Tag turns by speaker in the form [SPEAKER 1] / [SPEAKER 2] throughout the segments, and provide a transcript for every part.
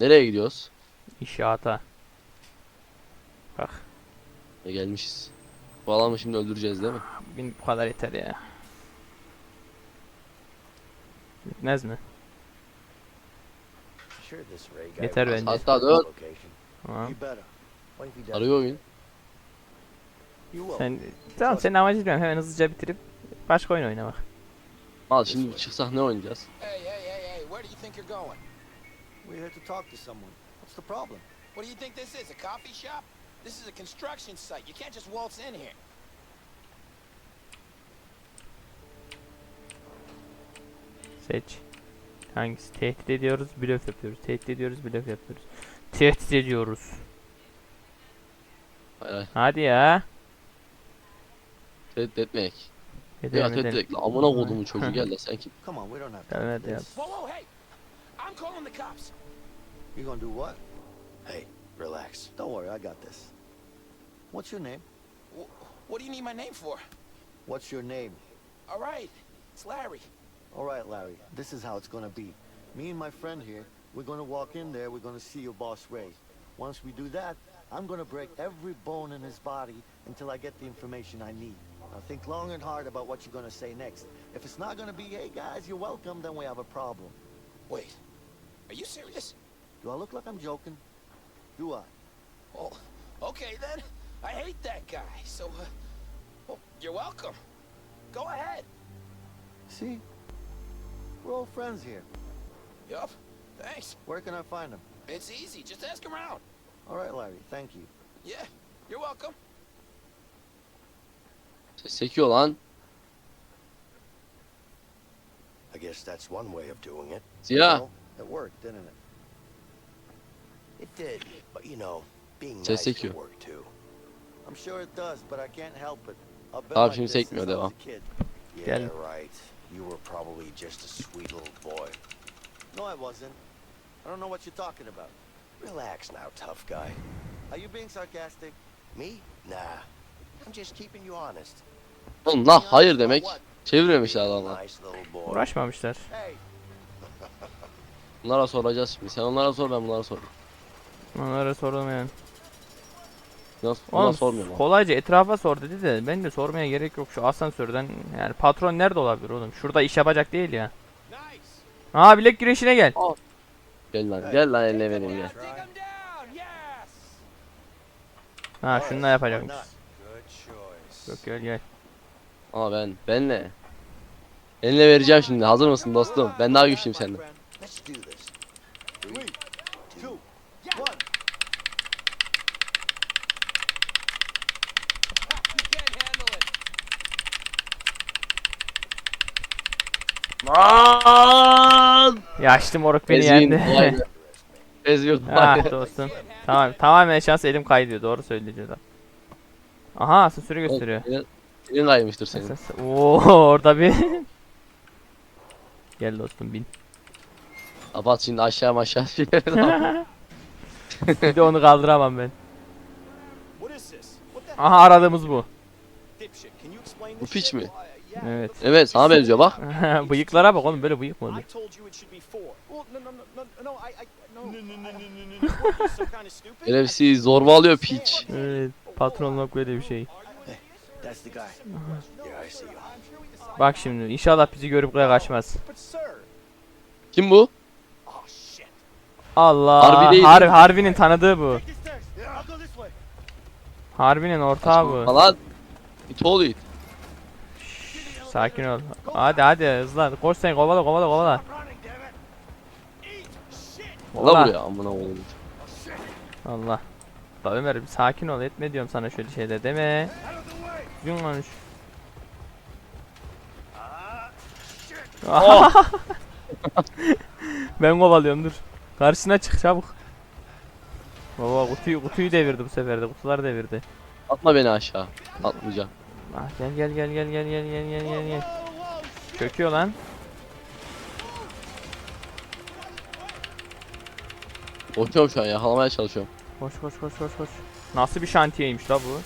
[SPEAKER 1] Nereye gidiyoruz?
[SPEAKER 2] İnşaata. Bak.
[SPEAKER 1] E, gelmişiz. Bu adamı şimdi öldüreceğiz değil mi?
[SPEAKER 2] Bin bu kadar yeter ya. Bitmez mi? Yeter bence.
[SPEAKER 1] Hatta dön.
[SPEAKER 2] Tamam.
[SPEAKER 1] Arıyor oyun.
[SPEAKER 2] Sen tamam senin amacın bilmiyorum hemen hızlıca bitirip başka oyun oynamak.
[SPEAKER 1] Al şimdi çıksak ne oynayacağız?
[SPEAKER 3] Hey, hey, hey, hey, where do you think you're going?
[SPEAKER 4] We're here to talk to someone. What's the problem?
[SPEAKER 3] What do you think this is, a coffee shop? This is a construction site. You can't just waltz in here.
[SPEAKER 2] Seç. Hangisi? Tehdit ediyoruz, blöf yapıyoruz. Tehdit ediyoruz, blöf yapıyoruz. Tehdit ediyoruz.
[SPEAKER 1] Hayır.
[SPEAKER 2] Hadi ya.
[SPEAKER 1] Tehdit.
[SPEAKER 2] Edelim,
[SPEAKER 1] Ya tehdit
[SPEAKER 2] edelim.
[SPEAKER 1] etmek. Amına kodumu çocuğu gel de sen kim?
[SPEAKER 4] Come on, we don't have time
[SPEAKER 2] Evet, evet.
[SPEAKER 3] Whoa, whoa, hey! I'm calling the cops.
[SPEAKER 4] You gonna do what?
[SPEAKER 5] Hey, relax.
[SPEAKER 4] Don't worry, I got this. What's your name?
[SPEAKER 3] Wh- What do you need my name for?
[SPEAKER 4] What's your name?
[SPEAKER 3] All right, it's Larry.
[SPEAKER 4] All right, Larry. This is how it's gonna be. Me and my friend here, we're gonna walk in there. We're gonna see your boss Ray. Once we do that, I'm gonna break every bone in his body until I get the information I need. Now think long and hard about what you're gonna say next. If it's not gonna be, hey guys, you're welcome, then we have a problem.
[SPEAKER 3] Wait, are you serious?
[SPEAKER 4] Do I look like I'm joking? Do I?
[SPEAKER 3] Oh, okay then. I hate that guy, so, uh, well, you're welcome. Go ahead.
[SPEAKER 4] See? We're all friends here.
[SPEAKER 3] Yup, thanks.
[SPEAKER 4] Where can I find him?
[SPEAKER 3] It's easy, just ask around.
[SPEAKER 4] All right, Larry. Thank you.
[SPEAKER 3] Yeah, you're welcome.
[SPEAKER 1] Ses sekiyor lan.
[SPEAKER 5] I guess that's one way of doing it.
[SPEAKER 1] Siyah.
[SPEAKER 4] Well, it worked, didn't it?
[SPEAKER 5] It did, but you know, being
[SPEAKER 1] Ses
[SPEAKER 5] nice can
[SPEAKER 1] sekiyor.
[SPEAKER 5] work too.
[SPEAKER 4] I'm sure it does, but I can't help it. I've been
[SPEAKER 1] Tamam,
[SPEAKER 4] like
[SPEAKER 1] şimdi
[SPEAKER 4] this since I was a kid.
[SPEAKER 5] Yeah,
[SPEAKER 2] Gel.
[SPEAKER 5] right. You were probably just a sweet little boy.
[SPEAKER 4] No, I wasn't. I don't know what you're talking about.
[SPEAKER 5] Relax now, tough guy.
[SPEAKER 4] Are you being sarcastic?
[SPEAKER 5] Me? Nah. I'm just keeping you honest.
[SPEAKER 1] Oğlum la hayır demek. Çevirmemişler adamlar.
[SPEAKER 5] Nice little boy.
[SPEAKER 2] Uğraşmamışlar.
[SPEAKER 4] Hey,
[SPEAKER 1] Bunlara soracağız şimdi. Sen onlara sor ben bunlara sorayım.
[SPEAKER 2] Onlara sorulmayan.
[SPEAKER 1] Nasıl? Bunlar
[SPEAKER 2] Oğlum
[SPEAKER 1] sormuyor mu?
[SPEAKER 2] kolayca etrafa sor dedi de ben de sormaya gerek yok şu asansörden. Yani patron nerede olabilir oğlum? Şurada iş yapacak değil ya. Aa bilek güreşine gel.
[SPEAKER 1] Gel lan gel lan eline vereyim gel.
[SPEAKER 2] Ha şunu da yapacak.
[SPEAKER 4] why not?
[SPEAKER 5] Good choice.
[SPEAKER 2] Yok gel gel.
[SPEAKER 1] Ama ben benle. Eline vereceğim şimdi. Hazır mısın dostum? Ben daha güçlüyüm senden.
[SPEAKER 5] Let's do this.
[SPEAKER 4] Three, two, one.
[SPEAKER 1] Lan!
[SPEAKER 2] Yaşlı moruk beni
[SPEAKER 1] Ezgin
[SPEAKER 2] yendi.
[SPEAKER 1] kolaydı. Ezgin
[SPEAKER 2] ah dostum. Tamam tamamen şans elim kaydıyor doğru söylüyor da. Aha asansörü gösteriyor.
[SPEAKER 1] Elin- Elin kaymıştır senin.
[SPEAKER 2] Oo orada bir. gel dostum bin.
[SPEAKER 1] Abat şimdi aşağı aşağı
[SPEAKER 2] bir yere Bir de onu kaldıramam ben. Aha aradığımız bu.
[SPEAKER 1] Bu piç mi?
[SPEAKER 2] Evet.
[SPEAKER 1] Evet sana benziyor bak.
[SPEAKER 2] Bıyıklara bak oğlum böyle bıyık mı olur?
[SPEAKER 1] NFC zorba alıyor piç.
[SPEAKER 2] Evet patronluk böyle bir şey. bak şimdi inşallah bizi görüp buraya kaçmaz.
[SPEAKER 1] Kim bu?
[SPEAKER 2] Allah.
[SPEAKER 1] Harbi değil.
[SPEAKER 2] Har Harbi'nin tanıdığı bu. Harbinin ortağı bu.
[SPEAKER 1] Lan. It all it.
[SPEAKER 2] Sakin ol. Hadi hadi hızlan. Koş sen kovala kovala kovala. Kovala
[SPEAKER 1] buraya amına oğlum.
[SPEAKER 2] Allah. Da Ömer bir sakin ol etme diyorum sana şöyle şeyler deme. Gün konuş.
[SPEAKER 6] Ah!
[SPEAKER 2] ben kovalıyorum dur. Karşısına çık çabuk. Baba kutuyu kutuyu devirdi bu sefer de kutuları devirdi.
[SPEAKER 1] Atma beni aşağı. Atmayacağım.
[SPEAKER 2] Ah gel gel gel gel gel gel gel gel gel gel. Çöküyor lan.
[SPEAKER 1] Korkuyorum şu an yakalamaya çalışıyorum.
[SPEAKER 2] Koş koş koş koş koş. Nasıl bir şantiyeymiş la bu?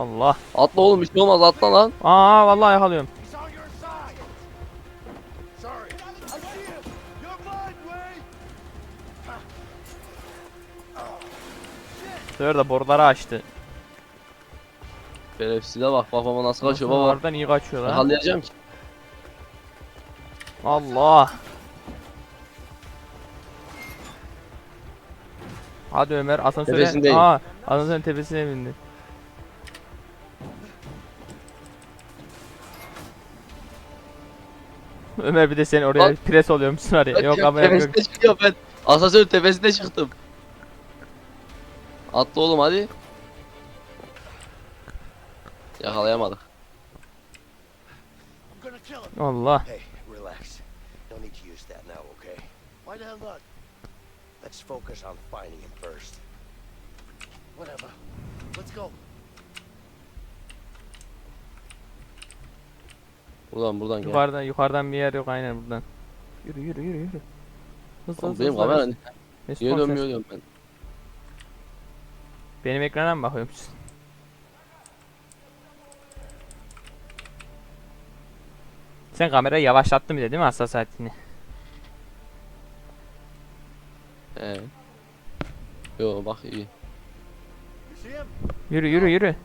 [SPEAKER 2] Allah.
[SPEAKER 1] Atla oğlum bir şey olmaz atla lan.
[SPEAKER 2] Aa vallahi yakalıyorum. Sefer de boruları açtı.
[SPEAKER 1] Şerefsize bak babama nasıl kaçıyor baba.
[SPEAKER 2] Oradan iyi kaçıyor lan.
[SPEAKER 1] Yakalayacağım ki.
[SPEAKER 2] Allah. Hadi Ömer asansöre. Aa, asansörün tepesine bindi. Ömer bir de sen oraya
[SPEAKER 1] Lan.
[SPEAKER 2] pres oluyormuşsun oraya. Yok ama yok yok.
[SPEAKER 1] Tepesine çıkıyor ben. Asansörün tepesine çıktım. Atla oğlum hadi. Yakalayamadık.
[SPEAKER 2] Allah.
[SPEAKER 5] Hey, relax. No need to use that now, okay?
[SPEAKER 4] Why the hell not?
[SPEAKER 5] Let's focus on finding him first.
[SPEAKER 4] Whatever. Let's go.
[SPEAKER 1] Buradan buradan gel.
[SPEAKER 2] Yukarıdan yukarıdan bir yer yok aynen buradan. Yürü yürü yürü yürü. Hızlı
[SPEAKER 1] Oğlum
[SPEAKER 2] hızlı
[SPEAKER 1] benim
[SPEAKER 2] hızlı.
[SPEAKER 1] kamera.
[SPEAKER 2] Mesut
[SPEAKER 1] niye
[SPEAKER 2] komiser.
[SPEAKER 1] dönmüyor diyorum ben.
[SPEAKER 2] Benim ekrana mı bakıyorsun? Sen kamerayı yavaşlattın bir de değil mi hassasiyetini?
[SPEAKER 1] He. Yo bak iyi.
[SPEAKER 2] Yürü yürü yürü.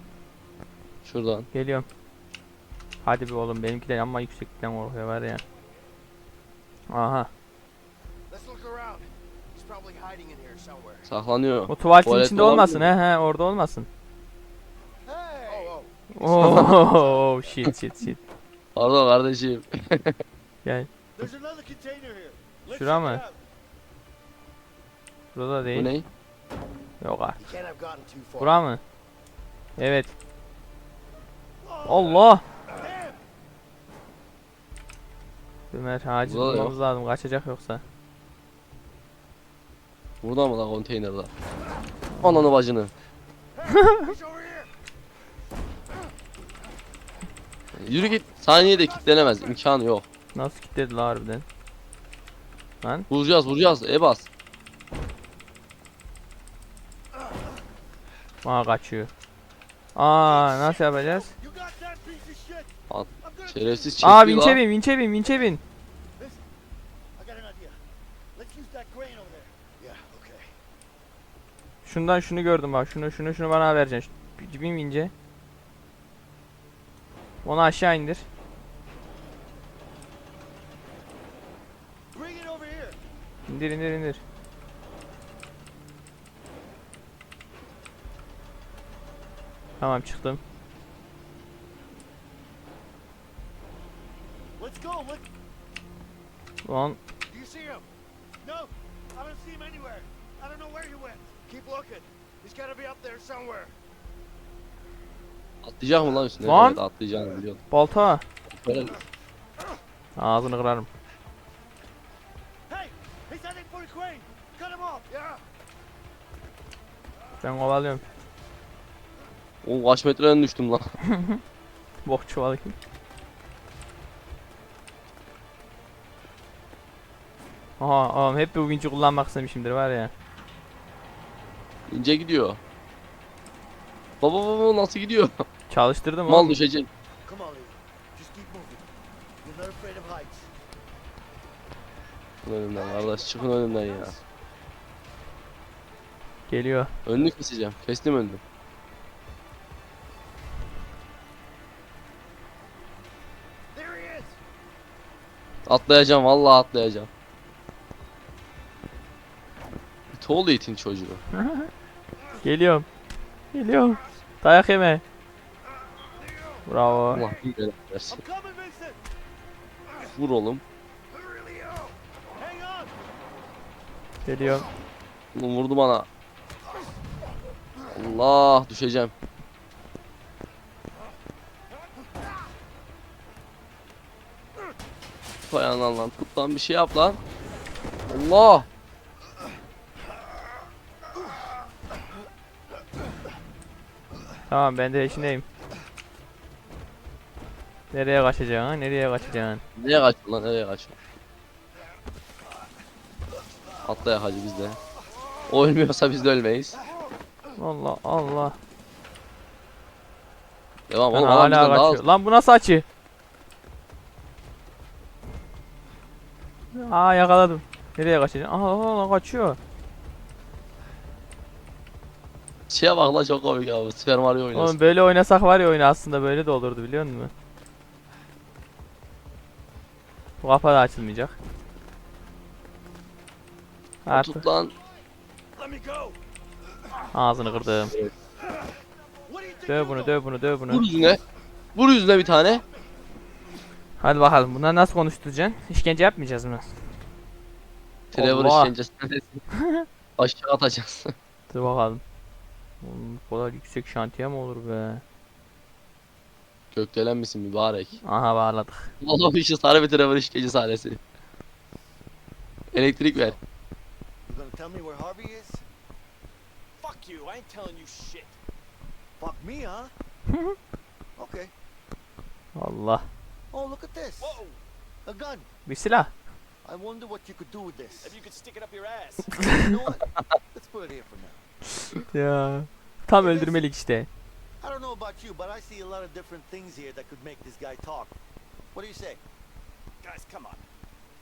[SPEAKER 1] Şuradan.
[SPEAKER 2] Geliyorum. Hadi be oğlum benimki de amma yükseklikten korkuyor var ya. Aha.
[SPEAKER 1] Saklanıyor.
[SPEAKER 2] O tuvaletin
[SPEAKER 1] Tuvalet
[SPEAKER 2] içinde
[SPEAKER 1] olabilir
[SPEAKER 2] olmasın
[SPEAKER 1] mi?
[SPEAKER 2] he he orada olmasın.
[SPEAKER 4] Hey!
[SPEAKER 5] Oh, oh.
[SPEAKER 2] Oh shit shit shit.
[SPEAKER 1] Pardon kardeşim.
[SPEAKER 2] Gel. Şura mı? Burada
[SPEAKER 1] Bu
[SPEAKER 2] değil.
[SPEAKER 1] ne?
[SPEAKER 2] Yok artık. Bura mı? Evet. Allah. Ömer acil
[SPEAKER 1] Burada da
[SPEAKER 2] bulmamız lazım kaçacak yoksa.
[SPEAKER 1] Burada mı lan konteynerde? Ananı bacını. Yürü git. Saniyede kilitlenemez. İmkanı yok.
[SPEAKER 2] Nasıl kilitledi la harbiden? Lan
[SPEAKER 1] Vuracağız vuracağız. E bas.
[SPEAKER 2] Aa kaçıyor. Aa nasıl yapacağız?
[SPEAKER 4] Gonna
[SPEAKER 1] Şerefsiz çekti
[SPEAKER 2] Aa vinçe bin vinçe bin vinçe bin.
[SPEAKER 4] I got an idea. Let's use that crane over there.
[SPEAKER 5] Yeah, okay.
[SPEAKER 2] Şundan şunu gördüm bak şunu şunu şunu bana vereceksin. Bin vince. Onu aşağı indir. İndir indir indir. Tamam çıktım.
[SPEAKER 4] Let's go.
[SPEAKER 2] Lan
[SPEAKER 4] Do you see him? No. I don't see him anywhere. I don't know where he went. Keep looking. He's got to be up there somewhere.
[SPEAKER 1] Atlayacak mı lan üstüne?
[SPEAKER 2] Lan.
[SPEAKER 1] Evet atlayacağını biliyorum.
[SPEAKER 2] balta.
[SPEAKER 1] Böyle
[SPEAKER 2] Ağzını kırarım.
[SPEAKER 4] Hey, he's heading for the crane. Cut him off. Yeah.
[SPEAKER 2] Ben kovalıyorum.
[SPEAKER 1] o kaç metreden düştüm lan.
[SPEAKER 2] Bok çuvalı gibi. Aha oğlum hep bu vinci kullanmak istemişimdir var ya.
[SPEAKER 1] İnce gidiyor. Baba baba nasıl gidiyor?
[SPEAKER 2] Çalıştırdım
[SPEAKER 1] Mal
[SPEAKER 2] oğlum.
[SPEAKER 1] düşecek.
[SPEAKER 4] Come on, Lee. Just keep moving. You're not afraid of heights.
[SPEAKER 1] Çıkın önümden kardeş çıkın önümden ya.
[SPEAKER 2] Geliyor.
[SPEAKER 1] Önünü keseceğim. Kestim önünü.
[SPEAKER 4] There he is.
[SPEAKER 1] Atlayacağım vallahi atlayacağım. İt oğlu itin çocuğu.
[SPEAKER 2] Geliyorum. Geliyorum. Dayak yeme. Bravo.
[SPEAKER 1] Allah bir versin. Vur oğlum.
[SPEAKER 2] Geliyorum.
[SPEAKER 1] Oğlum vurdu bana. Allah düşeceğim. Tut ayağından lan. Tut lan bir şey yap lan. Allah.
[SPEAKER 2] Tamam ben de işindeyim. Nereye kaçacaksın? ha? Nereye kaçacaksın?
[SPEAKER 1] Nereye kaçıyorsun lan? Nereye kaçıyorsun? Atlayak hacı biz de. O ölmüyorsa biz de ölmeyiz.
[SPEAKER 2] Allah Allah.
[SPEAKER 1] Devam oğlum adam
[SPEAKER 2] hala
[SPEAKER 1] daha
[SPEAKER 2] kaçıyor. Lan bu nasıl açı? Aa yakaladım. Nereye kaçacaksın? Aha, aha, aha, kaçıyor.
[SPEAKER 1] Şeye bak la çok komik abi. Super Mario oynuyorsun.
[SPEAKER 2] Oğlum böyle oynasak var ya oyunu aslında böyle de olurdu biliyor musun? Bu kapı da açılmayacak. Artık
[SPEAKER 1] Tut lan.
[SPEAKER 2] Ağzını kırdım. Döv bunu döv bunu döv
[SPEAKER 1] Vur
[SPEAKER 2] bunu.
[SPEAKER 1] yüzüne. Vur yüzüne bir tane.
[SPEAKER 2] Hadi bakalım bunlar nasıl konuşturacaksın? İşkence yapmayacağız mı?
[SPEAKER 1] Trevor işkencesi. Aşağı atacaksın.
[SPEAKER 2] Dur bakalım. Oğlum bu kadar yüksek şantiye mi olur be?
[SPEAKER 1] Gökdelen misin mübarek?
[SPEAKER 2] Aha bağladık.
[SPEAKER 1] Oğlum işi sarı bir Trevor işkence sahnesi. Elektrik ver.
[SPEAKER 4] You gonna tell me where Harvey is?
[SPEAKER 6] Fuck you. I ain't telling you shit.
[SPEAKER 4] Fuck me, huh? okay.
[SPEAKER 2] Allah.
[SPEAKER 4] Oh, look at this.
[SPEAKER 6] Whoa.
[SPEAKER 4] A gun.
[SPEAKER 2] Bir silah.
[SPEAKER 4] I wonder what you could do with this.
[SPEAKER 6] If you could stick it up your ass.
[SPEAKER 4] you know what? Let's put it here for now.
[SPEAKER 2] Ya. Tam öldürmelik işte.
[SPEAKER 4] I don't know about you, but I see a lot of different things here that could make this guy talk. What do you say?
[SPEAKER 6] Guys, come on.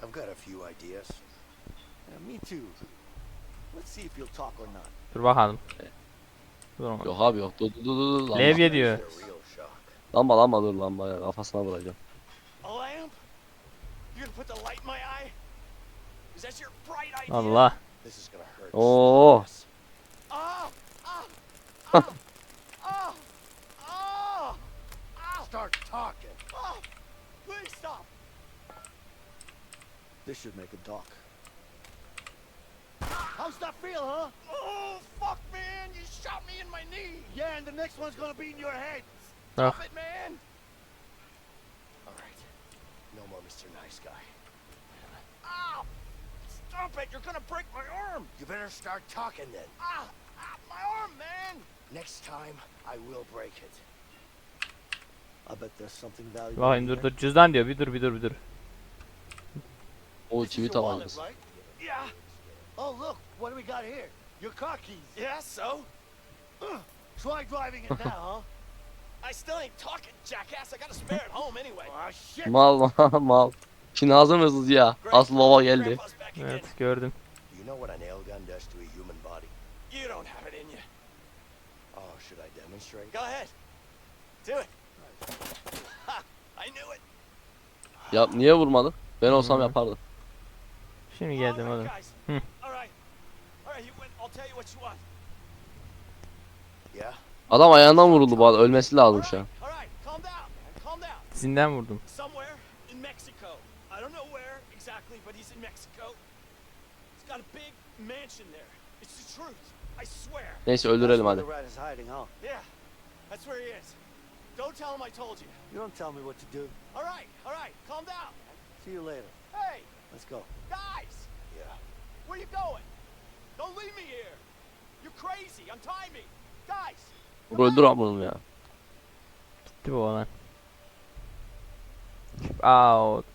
[SPEAKER 5] I've got a few ideas.
[SPEAKER 4] Yeah, me too. Let's see if you'll talk or not.
[SPEAKER 2] Dur bakalım. Dur ama.
[SPEAKER 1] Yok abi yok. Dur dur dur dur. Lamba.
[SPEAKER 2] Levye diyor.
[SPEAKER 1] Lamba lamba dur lamba ya kafasına vuracağım.
[SPEAKER 6] A lamp? You're gonna put the light in my eye? Is that your bright idea?
[SPEAKER 2] Allah.
[SPEAKER 5] This is gonna hurt.
[SPEAKER 1] Oo.
[SPEAKER 5] Yes.
[SPEAKER 6] Ah! Ah! Ah! Ah! Ah! Ah!
[SPEAKER 5] Start talking.
[SPEAKER 6] Ah! Please stop!
[SPEAKER 4] This should make him talk. How's that feel, huh?
[SPEAKER 6] Oh, fuck, man! You shot me in my knee!
[SPEAKER 4] Yeah, and the next one's gonna be in your head.
[SPEAKER 6] Stop
[SPEAKER 2] Ah.
[SPEAKER 6] it, man!
[SPEAKER 5] All right. No more Mr. Nice Guy.
[SPEAKER 6] Ow! Stop it! You're gonna break my arm!
[SPEAKER 5] You better start talking then.
[SPEAKER 6] Ah! ah my arm, man!
[SPEAKER 5] Next time, I will break it.
[SPEAKER 4] I bet there's something valuable. İn
[SPEAKER 2] dur dur cüzdan diyor bir dur bir dur bir dur.
[SPEAKER 1] O çivi tabancası.
[SPEAKER 6] Yeah!
[SPEAKER 4] Oh, look, what do we got here? Your car keys.
[SPEAKER 6] Yeah, so?
[SPEAKER 4] Try driving it now, huh?
[SPEAKER 6] I still ain't talking, jackass. I got a spare at home anyway.
[SPEAKER 4] Shit.
[SPEAKER 1] Mal mal mal. Şimdi hazır mısınız ya? Asıl baba geldi.
[SPEAKER 2] Evet gördüm.
[SPEAKER 5] You know what a nail gun does to a human body?
[SPEAKER 6] You don't have it in you.
[SPEAKER 5] Oh, should I demonstrate?
[SPEAKER 6] Go ahead. Do it. Ha! I knew it.
[SPEAKER 1] Ya niye vurmadı? Ben olsam
[SPEAKER 2] Hı.
[SPEAKER 1] yapardım.
[SPEAKER 2] Şimdi geldim oğlum.
[SPEAKER 6] right, guys. All right. All right, you win. I'll tell you what you want.
[SPEAKER 5] Yeah?
[SPEAKER 1] Adam ayağından vuruldu bu arada. Ölmesi lazım şu an.
[SPEAKER 2] Dizinden vurdum.
[SPEAKER 1] Neyse öldürelim hadi.
[SPEAKER 4] the rat is hiding, huh?
[SPEAKER 6] Yeah, that's where he is. Don't tell him I told you.
[SPEAKER 4] You don't tell me what to do.
[SPEAKER 6] All right, all right. Calm down.
[SPEAKER 4] See you later.
[SPEAKER 6] Hey,
[SPEAKER 4] Let's go.
[SPEAKER 6] guys,
[SPEAKER 5] Yeah.
[SPEAKER 6] where you going? Don't leave me here. You're crazy. Untie me. Guys.
[SPEAKER 1] Vur öldür bunu ya.
[SPEAKER 2] Gitti bu olan. Keep out.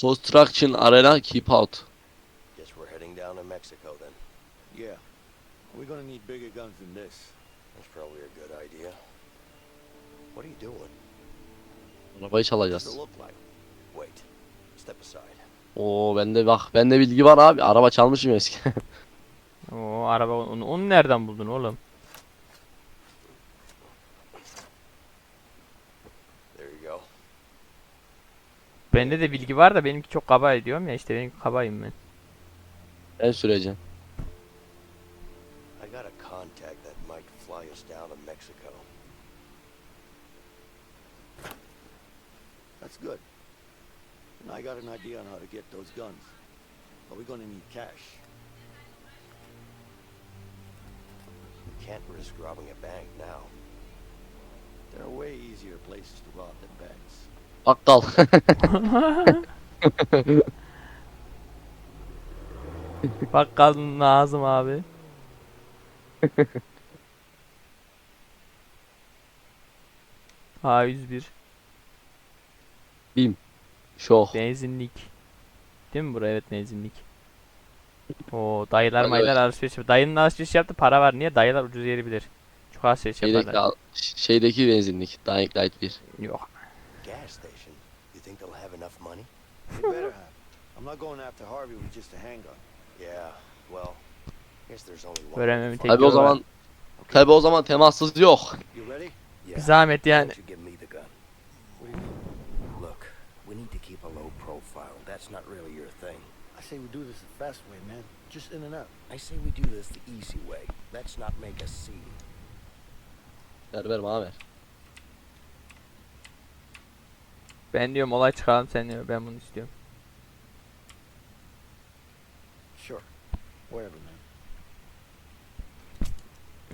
[SPEAKER 1] Construction Arena Keep Out.
[SPEAKER 5] Guess we're heading down to Mexico then.
[SPEAKER 4] Yeah. We're gonna need bigger guns than this.
[SPEAKER 5] That's probably a good idea. What are you doing?
[SPEAKER 1] Arabayı çalacağız.
[SPEAKER 4] look like?
[SPEAKER 5] Wait. Step aside.
[SPEAKER 1] Oo bende bak bende bilgi var abi. Araba çalmışım eski.
[SPEAKER 2] Oo araba onu, onu nereden buldun oğlum?
[SPEAKER 5] There you go.
[SPEAKER 2] Bende de bilgi var da benimki çok kaba ediyorum ya işte benimki kabayım ben.
[SPEAKER 1] ben süreceğim.
[SPEAKER 4] That's good. And I got an idea on how to get those guns. But we're gonna need cash.
[SPEAKER 5] We can't risk robbing a bank now.
[SPEAKER 4] There are way easier places to rob than banks.
[SPEAKER 1] Bakkal.
[SPEAKER 2] Bakkalın lazım abi. A101
[SPEAKER 1] Şok.
[SPEAKER 2] benzinlik. Değil mi bura? Evet benzinlik. Oo dayılar
[SPEAKER 1] Evet,
[SPEAKER 2] mayılar alışveriş yapıyor. Dayının alışveriş yaptı para var. Niye? Dayılar ucuz yeri bilir. Çok alışveriş
[SPEAKER 1] Şeydeki,
[SPEAKER 2] yaparlar.
[SPEAKER 1] şeydeki benzinlik. Dying Light 1.
[SPEAKER 2] Yok.
[SPEAKER 5] Gas station. You think they'll have enough money?
[SPEAKER 4] They better have. I'm not going after Harvey with just a handgun.
[SPEAKER 5] Yeah, well, Guess there's only one.
[SPEAKER 2] Öğrenmemin tek
[SPEAKER 1] Tabi o
[SPEAKER 2] yolu var.
[SPEAKER 1] zaman tabi o zaman temassız yok.
[SPEAKER 4] You ready?
[SPEAKER 5] Yeah.
[SPEAKER 2] Bir zahmet yani.
[SPEAKER 5] don't you give me the gun? Look, we need to keep a low profile. That's not really your thing.
[SPEAKER 4] I say we do this the fast way, man. Just in and out.
[SPEAKER 5] I say we do this the easy way. Let's not make a scene.
[SPEAKER 1] Ver ver bana ver.
[SPEAKER 2] Ben diyorum olay çıkaralım sen diyor ben bunu istiyorum.
[SPEAKER 4] Sure. Wherever, man.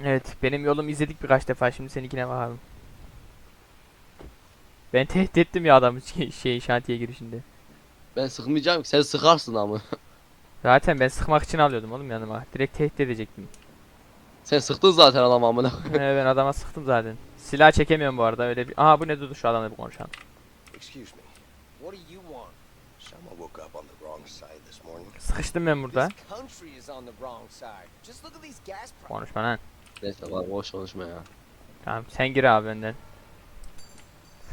[SPEAKER 2] Evet benim yolumu izledik birkaç defa şimdi seninkine bakalım. Ben tehdit ettim ya adamı şey, şey şantiye girişinde.
[SPEAKER 1] Ben sıkmayacağım ki sen sıkarsın ama.
[SPEAKER 2] Zaten ben sıkmak için alıyordum oğlum yanıma. Direkt tehdit edecektim.
[SPEAKER 1] Sen sıktın zaten adam amına.
[SPEAKER 2] Ee, ben adama sıktım zaten. Silah çekemiyorum bu arada öyle bir. Aha bu ne durdu şu adamla bir konuşalım.
[SPEAKER 5] Excuse me. What do you want? Someone woke up on the wrong side this morning.
[SPEAKER 2] Sıkıştım ben burada.
[SPEAKER 7] This country is on the wrong side. Just look at these gas prices.
[SPEAKER 2] Konuşma lan.
[SPEAKER 1] Neyse var boş konuşma ya.
[SPEAKER 2] Tamam sen gir abi önden.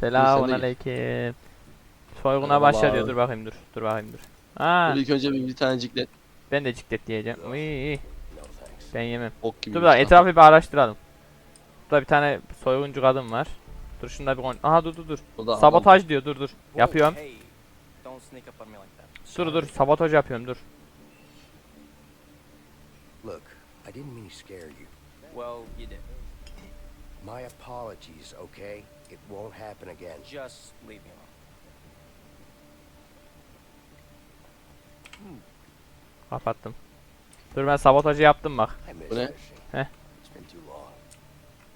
[SPEAKER 2] Selamun aleyküm. Soyguna başla diyor. Dur bakayım dur. Dur bakayım dur. Aa,
[SPEAKER 1] Dur ilk önce bir, bir tane ciklet
[SPEAKER 2] ben de ciklet diyeceğim. Uy. Ben yemem.
[SPEAKER 1] ok gibi.
[SPEAKER 2] Dur
[SPEAKER 1] bir
[SPEAKER 2] bak
[SPEAKER 1] şey.
[SPEAKER 2] etrafı bir araştıralım. Burada bir tane soyguncu kadın var. Dur şunda bir kon... Aha dur dur dur.
[SPEAKER 1] Adam-
[SPEAKER 2] Sabotaj diyor dur dur. Yapıyorum. Dur dur sabotaj yapıyorum dur.
[SPEAKER 5] Look, I didn't mean to scare you.
[SPEAKER 7] Well, you did.
[SPEAKER 5] My apologies, okay? It won't happen again.
[SPEAKER 7] Just leave me alone.
[SPEAKER 2] Kapattım. Dur ben sabotajı yaptım bak.
[SPEAKER 1] Bu ne?
[SPEAKER 2] Heh.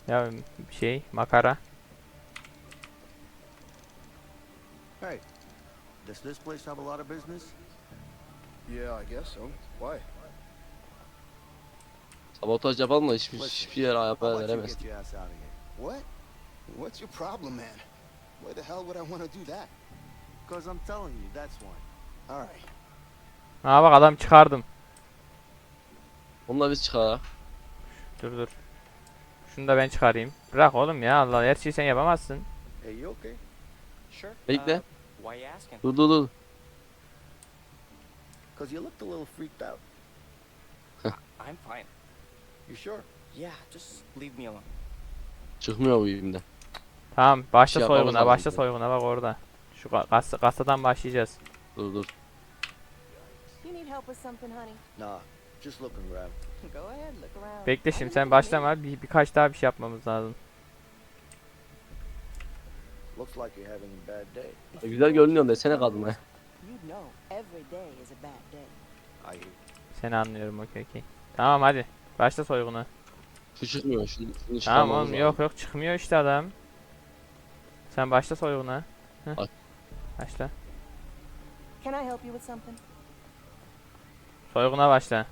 [SPEAKER 2] Ya şey makara.
[SPEAKER 4] Hey, does this place have a lot of business?
[SPEAKER 8] Yeah, I guess so. Why?
[SPEAKER 1] Sabotaj yapalım da hiçbir, hiçbir yere haber veremez.
[SPEAKER 8] What? What's your problem, man? Why the hell would I want to do that?
[SPEAKER 4] Because I'm telling you, that's why.
[SPEAKER 8] All right.
[SPEAKER 2] Ha bak adam çıkardım.
[SPEAKER 1] Onunla biz çıkarak.
[SPEAKER 2] Dur dur. Şunu da ben çıkarayım. Bırak oğlum ya Allah her şeyi sen yapamazsın.
[SPEAKER 4] Hey, you okay?
[SPEAKER 7] Sure.
[SPEAKER 1] Bekle.
[SPEAKER 7] Uh, why you asking?
[SPEAKER 1] Dur dur dur.
[SPEAKER 4] Because you looked a little freaked out.
[SPEAKER 7] I'm fine.
[SPEAKER 4] You sure?
[SPEAKER 7] Yeah, just leave me alone.
[SPEAKER 1] Çıkmıyor bu evimden.
[SPEAKER 2] Tamam başla
[SPEAKER 1] şey yapmamız
[SPEAKER 2] soyguna
[SPEAKER 1] lazım
[SPEAKER 2] başla soyguna bak orada. Şu ka- kas kasadan başlayacağız.
[SPEAKER 1] Dur dur.
[SPEAKER 9] You need help with something, honey?
[SPEAKER 4] Nah, just looking around.
[SPEAKER 9] Go ahead, look around.
[SPEAKER 2] Bekle şimdi sen başlama bir, birkaç daha bir şey yapmamız lazım.
[SPEAKER 4] Looks like you're having a bad day.
[SPEAKER 1] Güzel görünüyorsun desene kadına.
[SPEAKER 9] You know every day is a bad day.
[SPEAKER 4] I hear.
[SPEAKER 2] Seni anlıyorum okey okey. Tamam hadi. Başla soyguna.
[SPEAKER 1] Şu çıkmıyor. Şunu, şunu
[SPEAKER 2] Tamam oğlum yok yok çıkmıyor işte adam. Sen başla. Heh.
[SPEAKER 1] Bak.
[SPEAKER 2] Başla.
[SPEAKER 9] Can I help you with something?
[SPEAKER 2] Soyguna başla.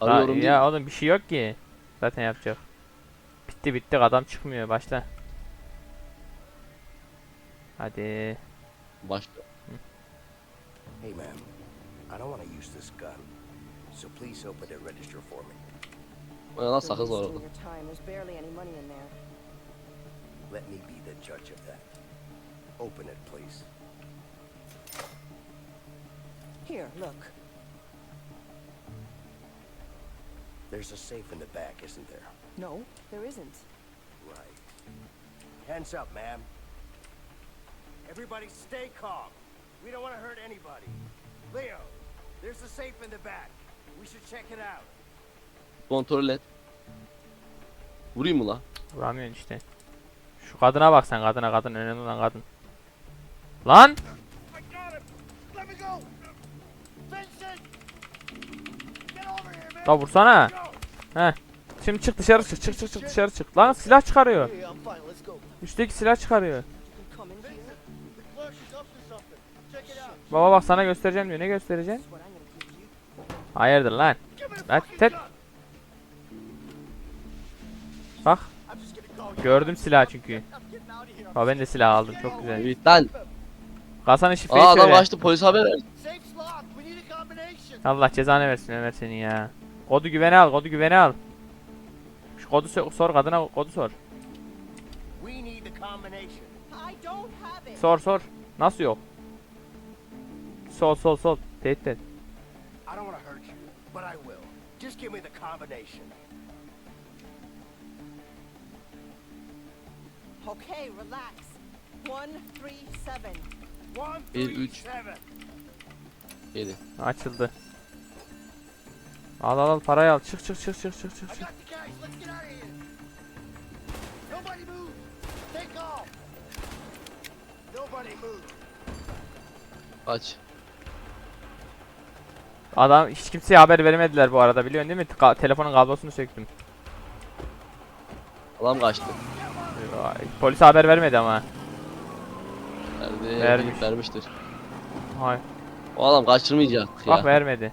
[SPEAKER 1] Arıyorum
[SPEAKER 2] ya oğlum bir şey yok ki. Zaten yapacak. Bitti bitti adam çıkmıyor başla. Hadi.
[SPEAKER 1] Başla.
[SPEAKER 5] Hey, ma'am. I don't want to use this gun. So please open the register for me.
[SPEAKER 1] O ne lan sakız var orada.
[SPEAKER 9] wasting your time. There's barely any money in there.
[SPEAKER 5] Let me be the judge of that. Open it, please.
[SPEAKER 9] Here, look.
[SPEAKER 5] There's a safe in the back, isn't there?
[SPEAKER 9] No, there isn't.
[SPEAKER 5] Right. Hands up, ma'am. Everybody stay calm. We don't want to hurt anybody. Leo, there's a safe in the back. We should check it out.
[SPEAKER 1] Kontrol et. Vurayım mı la?
[SPEAKER 2] Vuramıyorsun işte. Şu kadına bak sen kadına kadın önemli olan kadın. Lan! La vursana.
[SPEAKER 6] Go!
[SPEAKER 2] Şimdi çık dışarı çık çık çık çık dışarı çık. Lan silah çıkarıyor. Üstteki silah çıkarıyor. Baba bak sana göstereceğim diyor. Ne göstereceksin?
[SPEAKER 9] That's what I'm gonna teach you.
[SPEAKER 2] Hayırdır lan? Lan tet. Bak gördüm silah çünkü. Bak ben de silah aldım çok güzel.
[SPEAKER 1] Evet lan.
[SPEAKER 2] Kasanın şifreyi
[SPEAKER 1] Aa adam
[SPEAKER 2] söyle.
[SPEAKER 1] kaçtı polis haber ver.
[SPEAKER 4] Safe's locked. We need a combination.
[SPEAKER 2] Allah cezanı versin Ömer senin ya. Kodu güvene al, kodu güvene al. Şu kodu sor, sor kadına kodu sor. Sor sor. Nasıl yok? Sol sol sol. Tehdit et.
[SPEAKER 8] I don't want to hurt you.
[SPEAKER 5] but I will. Just give me the combination.
[SPEAKER 9] Okay, relax. One, three, seven.
[SPEAKER 5] One,
[SPEAKER 1] Bir,
[SPEAKER 5] three,
[SPEAKER 1] üç.
[SPEAKER 5] seven.
[SPEAKER 1] 7.
[SPEAKER 2] Açıldı. Al al al parayı al. Çık çık çık çık çık çık.
[SPEAKER 4] I
[SPEAKER 2] çık.
[SPEAKER 4] got the cash. Let's get out of here. Nobody move. Take off.
[SPEAKER 5] Nobody move.
[SPEAKER 1] Aç.
[SPEAKER 2] Adam hiç kimseye haber veremediler bu arada biliyorsun değil mi? Ka- telefonun kablosunu söktüm.
[SPEAKER 1] Adam kaçtı.
[SPEAKER 2] Polise haber vermedi ama.
[SPEAKER 1] Verdi.
[SPEAKER 2] Vermiş.
[SPEAKER 1] Vermiştir.
[SPEAKER 2] Hayır.
[SPEAKER 1] O adam kaçırmayacak ya.
[SPEAKER 2] Bak vermedi.